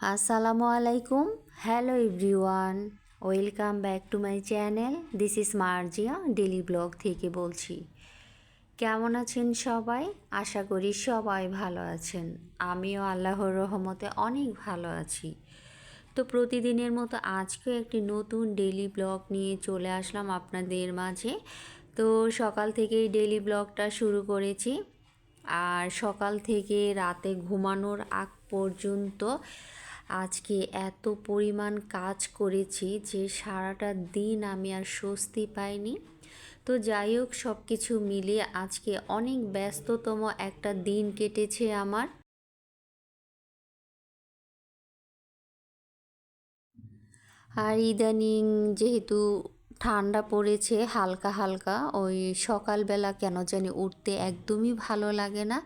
আসসালামু আলাইকুম hello everyone welcome back to my channel this is Marzia daily blog থেকে বলছি। কেমন আছেন সবাই? আশা করি সবাই ভালো আছেন। আমিও আল্লাহর রহমতে অনেক ভালো আছি। তো প্রতিদিনের মতো আজকেও একটি নতুন ডেলি ব্লগ নিয়ে চলে আসলাম আপনাদের মাঝে। তো সকাল থেকেই ডেলি ব্লগটা শুরু করেছি। আর সকাল থেকে রাতে ঘুমানোর আগ পর্যন্ত আজকে এত পরিমাণ কাজ করেছি যে সারাটা দিন আমি আর স্বস্তি পাইনি। তো যাই হোক সব কিছু মিলিয়ে আজকে অনেক ব্যস্ততম একটা দিন কেটেছে আমার। আর ইদানিং যেহেতু ঠান্ডা পড়েছে হালকা হালকা, ওই সকালবেলা কেন জানি উঠতে একদমই ভালো লাগে না।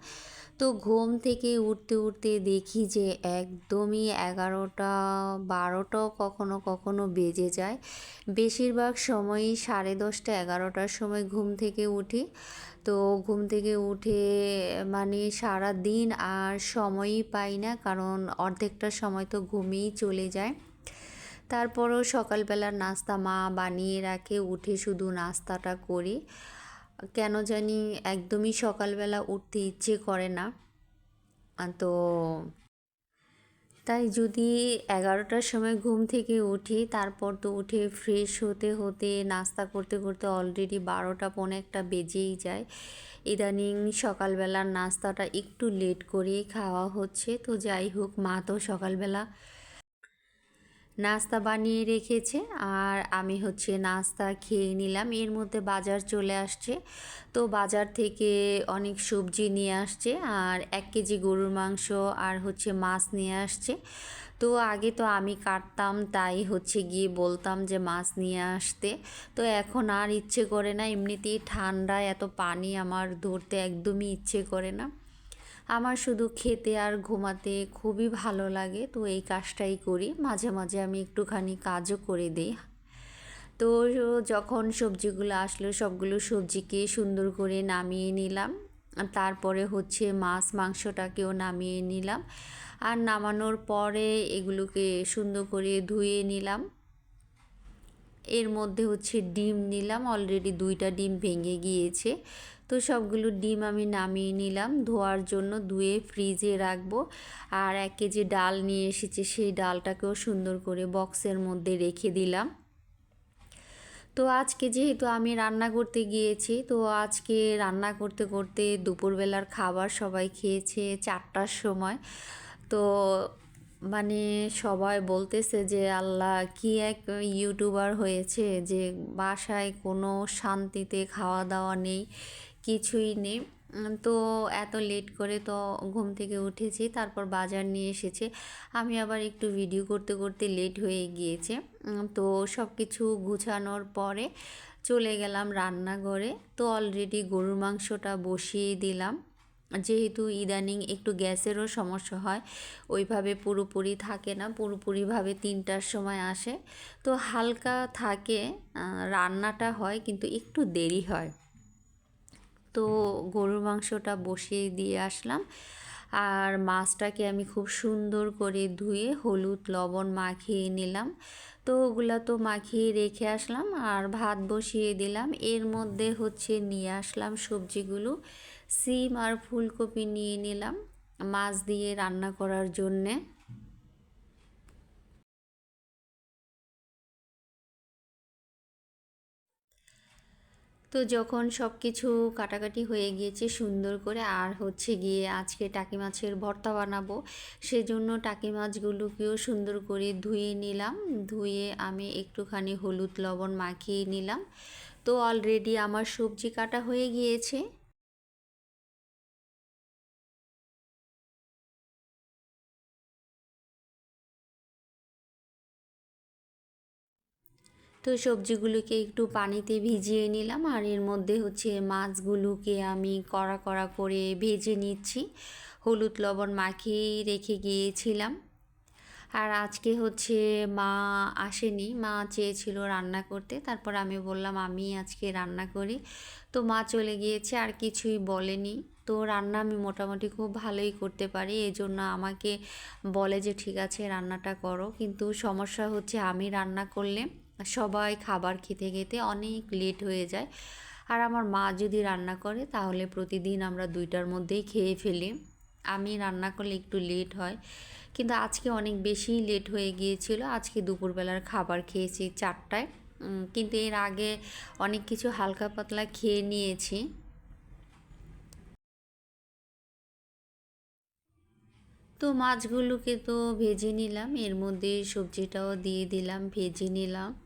তো ঘুম থেকে উঠতে উঠতে দেখি যে একদমই এগারোটা বারোটাও কখনো কখনো বেজে যায়। বেশিরভাগ সময়ই সাড়ে দশটা, এগারোটার সময় ঘুম থেকে উঠি। তো ঘুম থেকে উঠে মানে সারা দিন আর সময়ই পাই না, কারণ অর্ধেকটা সময় তো ঘুমেই চলে যায়। তারপরও সকালবেলার নাস্তা মা বানিয়ে রাখে, উঠে শুধু নাস্তাটা করি। কেন জানি একদমই সকালবেলা উঠতে ইচ্ছে করে না। তো তাই যদি এগারোটার সময় ঘুম থেকে উঠি, তারপর তো উঠে ফ্রেশ হতে হতে, নাস্তা করতে করতে অলরেডি বারোটা, পৌনে একটা বেজেই যায়। ইদানিং সকালবেলার নাস্তাটা একটু লেট করেই খাওয়া হচ্ছে। তো যাই হোক, মা তো সকালবেলা নাস্তা বানিয়ে রেখেছে আর আমি হচ্ছে নাস্তা খেয়ে নিলাম। এর মধ্যে বাজার চলে আসছে। তো বাজার থেকে অনেক সবজি নিয়ে আসছে আর এক কেজি গরুর মাংস আর হচ্ছে মাছ নিয়ে আসছে। তো আগে তো আমি কাটতাম, তাই হচ্ছে গিয়ে বলতাম যে মাছ নিয়ে আসতে। তো এখন আর ইচ্ছে করে না, এমনিতেই ঠান্ডা এত পানি আমার ধরতে একদমই ইচ্ছে করে না। আমার শুধু খেতে আর ঘুমাতে খুবই ভালো লাগে, তো এই কাজটাই করি। মাঝে মাঝে আমি একটুখানি কাজও করে দিই। তো যখন সবজিগুলো আসলো, সবগুলো সবজিকে সুন্দর করে নামিয়ে নিলাম। তারপরে হচ্ছে মাছ, মাংসটাকেও নামিয়ে নিলাম। আর নামানোর পরে এগুলোকে সুন্দর করে ধুয়ে নিলাম। এর মধ্যে হচ্ছে ডিম নিলাম। অলরেডি দুইটা ডিম ভেঙে গিয়েছে। তো সবগুলো ডিম আমি নামিয়ে নিলাম। ধোয়ার জন্য ধুয়ে ফ্রিজে রাখব। আর এক কেজি ডাল নিয়ে এসেছে, সেই ডালটাকেও সুন্দর করে বক্সের মধ্যে রেখে দিলাম। তো আজকে যেহেতু আমি রান্না করতে গিয়েছি, তো আজকে রান্না করতে করতে দুপুরবেলার খাবার সবাই খেয়েছে চারটার সময়। তো মানে সবাই বলতেছে যে, আল্লাহ, কি এক ইউটিউবার হয়েছে যে বাসায় কোনো শান্তিতে খাওয়া দাওয়া নেই। কিছুই নেই। তো এত লেট করে তো ঘুম থেকে উঠেছি, তারপর বাজার নিয়ে এসেছে। আমি আবার একটু ভিডিও করতে করতে লেট হয়ে গিয়েছে। তো সব কিছু গুছানোর পরে চলে গেলাম রান্নাঘরে। তো অলরেডি গরুর মাংসটা বসিয়ে দিলাম। যেহেতু ইদানিং একটু গ্যাসেরও সমস্যা হয়, ওইভাবে পুরোপুরি থাকে না, পুরোপুরিভাবে তিনটার সময় আসে। তো হালকা থাকে রান্নাটা হয়, কিন্তু একটু দেরি হয়। তো গরুর মাংসটা বসিয়ে দিয়ে আসলাম। আর মাছটাকে আমি খুব সুন্দর করে ধুয়ে হলুদ, লবণ মাখিয়ে নিলাম। তো ওগুলো তো মাখিয়ে রেখে আসলাম আর ভাত বসিয়ে দিলাম। এর মধ্যে হচ্ছে নিয়ে আসলাম সবজিগুলো। সিম আর ফুলকপি নিয়ে নিলাম মাছ দিয়ে রান্না করার জন্যে। তো যখন সব কিছু কাটাকাটি হয়ে গিয়েছে সুন্দর করে, আর হচ্ছে গিয়ে আজকে টাকি মাছের ভর্তা বানাবো, সেজন্য টাকি মাছগুলোকেও সুন্দর করে ধুয়ে নিলাম। ধুয়ে আমি একটুখানি হলুদ লবণ মাখিয়ে নিলাম। তো অলরেডি আমার সবজি কাটা হয়ে গিয়েছে। তো সবজিগুলোকে একটু পানিতে ভিজিয়ে নিলাম আর এর মধ্যে হচ্ছে মাছগুলোকে আমি কড়া কড়া করে ভেজে নিচ্ছি। হলুদ লবণ মাখিয়েই রেখে গিয়েছিলাম। আর আজকে হচ্ছে মা আসেনি, মা চেয়েছিল রান্না করতে। তারপর আমি বললাম, আমি আজকে রান্না করি। তো মা চলে গিয়েছে, আর কিছুই বলেনি। তো রান্না আমি মোটামুটি খুব ভালোই করতে পারি এই জন্য আমাকে বলে যে, ঠিক আছে, রান্নাটা করো। কিন্তু সমস্যা হচ্ছে আমি রান্না করলে সবাই খাবার খেতে খেতে অনেক লেট হয়ে যায়। আর আমার মা যদি রান্না করে, তাহলে প্রতিদিন আমরা দুইটার মধ্যেই খেয়ে ফেলি। আমি রান্না করলে একটু লেট হয়। কিন্তু আজকে অনেক বেশি লেট হয়ে গিয়েছিল। আজকে দুপুরবেলার খাবার খেয়েছি চারটায়। কিন্তু এর আগে অনেক কিছু হালকা পাতলা খেয়ে নিয়েছি। তো মাছগুলোকে তো ভেজে নিলাম। এর মধ্যে সবজিটাও দিয়ে দিলাম, ভেজে নিলাম।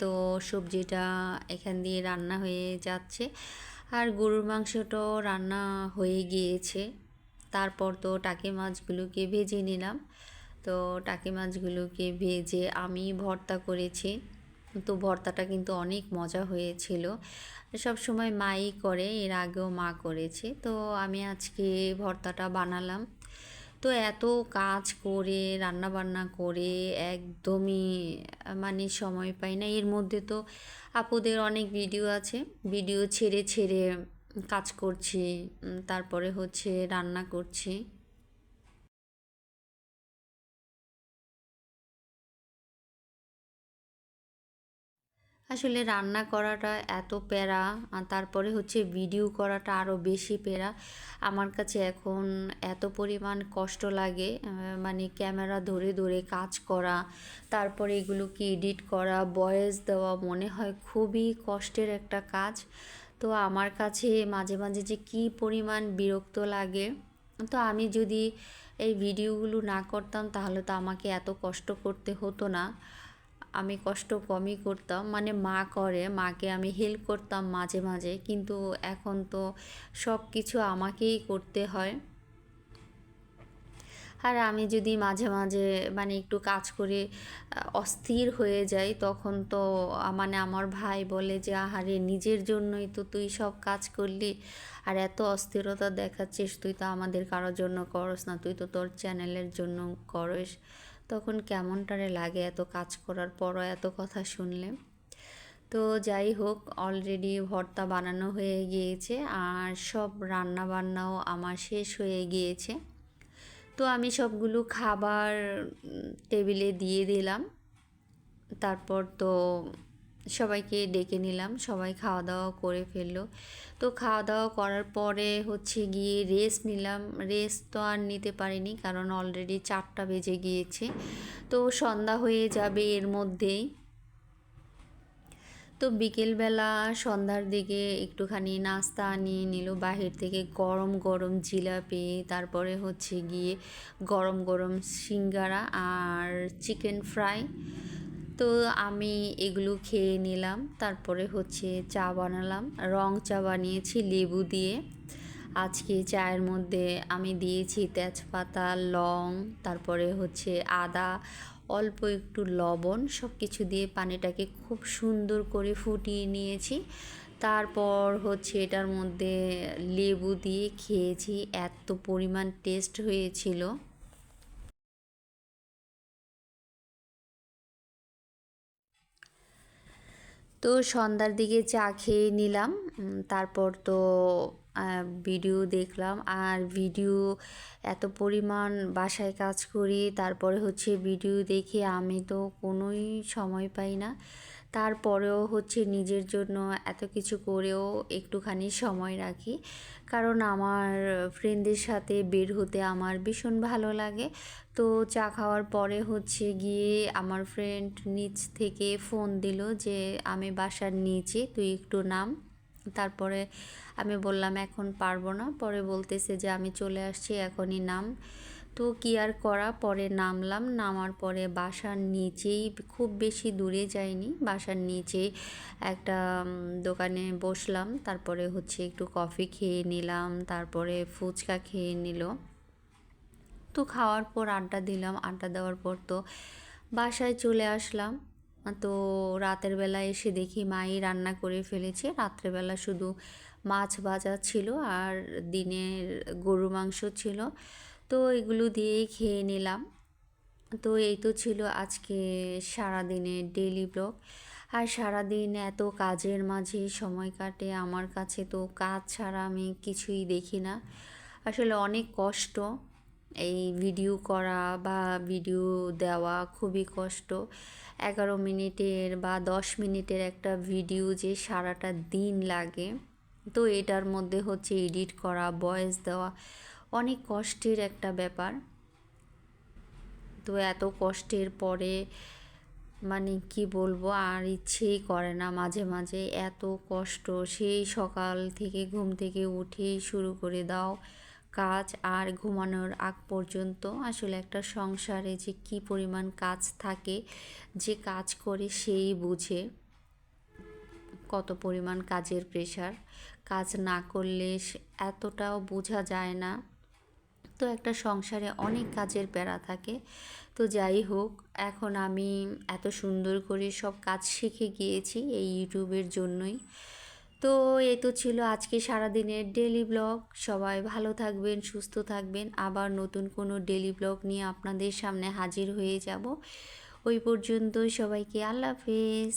তো সবজিটা এখান দিয়ে রান্না হয়ে যাচ্ছে। আর গরুর মাংসটাও রান্না হয়ে গিয়েছে। তারপর তো টাকি মাছগুলোকে ভেজে নিলাম। তো টাকি মাছগুলোকে ভেজে আমি ভর্তা করেছি। তো ভর্তাটা কিন্তু অনেক মজা হয়েছিল। সব সময় মাই করে, এর আগেও মা করেছে। তো আমি আজকে ভর্তাটা বানালাম। তো এত কাজ করে রান্না বান্না করে একদমই মানে সময় পাই না। এর মধ্যে তো আপুদের অনেক ভিডিও আছে। ভিডিও ছেড়ে ছেড়ে কাজ করছি তারপরে হচ্ছে রান্না করছি। আসলে রান্না করাটা এত প্যারা তারপরে হচ্ছে ভিডিও করাটা আরও বেশি প্যারা। আমার কাছে এখন এত পরিমাণ কষ্ট লাগে মানে ক্যামেরা ধরে ধরে কাজ করা, তারপরে এগুলোকে এডিট করা বয়েস দেওয়া মনে হয় খুবই কষ্টের একটা কাজ। তো আমার কাছে মাঝে মাঝে যে কি পরিমাণ বিরক্ত লাগে, তো আমি যদি এই ভিডিওগুলো না করতাম তাহলে তো আমাকে এত কষ্ট করতে হতো না। আমি কষ্ট কমই করতাম। মানে মা করে, মাকে আমি হেল্প করতাম মাঝে মাঝে। কিন্তু এখন তো সব কিছু আমাকেই করতে হয়। আর আমি যদি মাঝে মাঝে মানে একটু কাজ করে অস্থির হয়ে যাই, তখন তো মানে আমার ভাই বলে যে, আহারে, নিজের জন্যই তো তুই সব কাজ করলি। আর এত অস্থিরতা দেখাচ্ছিস, তুই তো আমাদের কারোর জন্য করস না। তুই তো তোর চ্যানেলের জন্য করস। তখন কেমনটারে লাগে এত কাজ করার পরও এত কথা শুনলে? তো যাই হোক অলরেডি ভর্তা বানানো হয়ে গিয়েছে আর সব রান্না বান্নাও আমার শেষ হয়ে গিয়েছে। তো আমি সবগুলো খাবার টেবিলে দিয়ে দিলাম। তারপর তো সবাইকে ডেকে নিলাম, সবাই খাওয়া দাওয়া করে ফেলল। তো খাওয়া দাওয়া করার পরে হচ্ছে গিয়ে রেস্ট নিলাম। রেস্ট তো আর নিতে পারিনি কারণ অলরেডি চারটা বেজে গিয়েছে। তো সন্ধ্যা হয়ে যাবে এর মধ্যেই। তো বিকেলবেলা সন্ধ্যার দিকে একটুখানি নাস্তা নিয়ে নিল। বাহির থেকে গরম গরম জিলাপি, তারপরে হচ্ছে গিয়ে গরম গরম সিঙ্গারা আর চিকেন ফ্রাই তো আমি এগুলো খেয়ে নিলাম। তারপরে হচ্ছে চা বানালাম। রং চা বানিয়েছি লেবু দিয়ে। আজকে চায়ের মধ্যে আমি দিয়েছি তেজপাতা, লং, তারপরে হচ্ছে আদা, অল্প একটু লবণ সব কিছু দিয়ে পানিটাকে খুব সুন্দর করে ফুটিয়ে নিয়েছি। তারপর হচ্ছে এটার মধ্যে লেবু দিয়ে খেয়েছি। এত পরিমাণ টেস্ট হয়েছিল। তো সন্ধ্যার দিকে চা খেয়ে নিলাম। তারপর তো ভিডিও দেখলাম। আর ভিডিও এত পরিমাণ বাসায় কাজ করি, তারপরে হচ্ছে ভিডিও দেখে আমি তো কোনোই সময় পাই না। তারপরেও হচ্ছে নিজের জন্য এত কিছু করেও একটুখানি সময় রাখি। কারণ আমার ফ্রেন্ডদের সাথে বের হতে আমার ভীষণ ভালো লাগে। তো চা খাওয়ার পরে হচ্ছে গিয়ে আমার ফ্রেন্ড নিচ থেকে ফোন দিল যে, আমি বাসার নিচে, তুই একটু নাম। তারপরে আমি বললাম, এখন পারব না। পরে বলতেছে যে, আমি চলে আসছি, এখনই নাম। তো কি আর করা? পরে নামলাম, নামার পরে বাসার নিচেই, খুব বেশি দূরে যাইনি, বাসার নিচে একটা দোকানে বসলাম। তারপরে হচ্ছে একটু কফি খেয়ে নিলাম, তারপরে ফুচকা খেয়ে নিল। তো খাওয়ার পর আড্ডা দিলাম, আড্ডা দেওয়ার পর তো বাসায় চলে আসলাম। তো রাতের বেলা এসে দেখি মাই রান্না করে ফেলেছে। রাত্রেবেলা শুধু মাছ ভাজা ছিল আর দিনের গরু মাংস ছিল। তো এগুলো দিয়েই খেয়ে নিলাম। তো এই তো ছিল আজকে সারাদিনের ডেলি ব্লগ আর সারাদিন এত কাজের মাঝে সময় কাটে আমার কাছে, তো কাজ ছাড়া আমি কিছুই দেখি না। আসলে অনেক কষ্ট। এই ভিডিও করা বা ভিডিও দেওয়া খুবই কষ্ট। এগারো মিনিটের বা দশ মিনিটের একটা ভিডিও যে সারাটা দিন লাগে, তো এটার মধ্যে হচ্ছে এডিট করা ভয়েস দেওয়া অনেক কষ্টের একটা ব্যাপার। তো এত কষ্টের পরে মানে কি বলব, আর ইচ্ছেই করে না মাঝে মাঝে। এত কষ্ট, সেই সকাল থেকে ঘুম থেকে উঠেই শুরু করে দাও। কাজ আর ঘুমানোর আগ পর্যন্ত আসলে একটা সংসারে যে কি পরিমাণ কাজ থাকে, যে কাজ করে সেই বুঝে কত পরিমাণ কাজের প্রেশার কাজ না করলে এতটাও বোঝা যায় না। তো একটা সংসারে অনেক কাজের প্যারা থাকে। তো যাই হোক, এখন আমি এত সুন্দর করে সব কাজ শিখে গিয়েছি এই ইউটিউবের জন্যই। তো এ তো ছিল আজকে সারাদিনের ডেলি ব্লগ সবাই ভালো থাকবেন, সুস্থ থাকবেন। আবার নতুন কোনো ডেলি ব্লগ নিয়ে আপনাদের সামনে হাজির হয়ে যাব। ওই পর্যন্ত সবাইকে আল্লাহ হাফেজ।